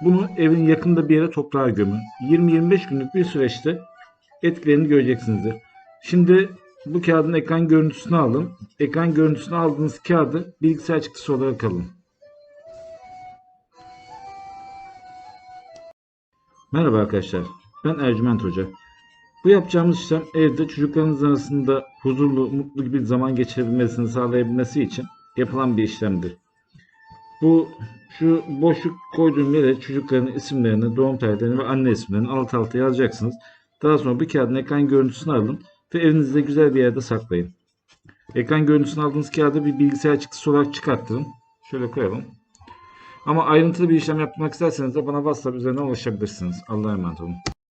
bunu evin yakında bir yere toprağa gömün. 20-25 günlük bir süreçte etkilerini göreceksinizdir. Şimdi bu kağıdın ekran görüntüsünü alın. Ekran görüntüsünü aldığınız kağıdı bilgisayar çıktısı olarak alın. Merhaba arkadaşlar. Ben Ercüment Hoca. Bu yapacağımız işlem evde çocuklarınız arasında huzurlu, mutlu bir zaman geçirebilmesini sağlayabilmesi için yapılan bir işlemdir. Bu şu boşluk koyduğum yere çocukların isimlerini, doğum tarihlerini ve anne isimlerini alt alta yazacaksınız. Daha sonra bir kağıdın ekran görüntüsünü alın ve evinizde güzel bir yerde saklayın. Ekran görüntüsünü aldığınız kağıdı bir bilgisayar çıktısı olarak çıkarttırın. Şöyle koyalım. Ama ayrıntılı bir işlem yapmak isterseniz de bana WhatsApp üzerinden ulaşabilirsiniz. Allah'a emanet olun.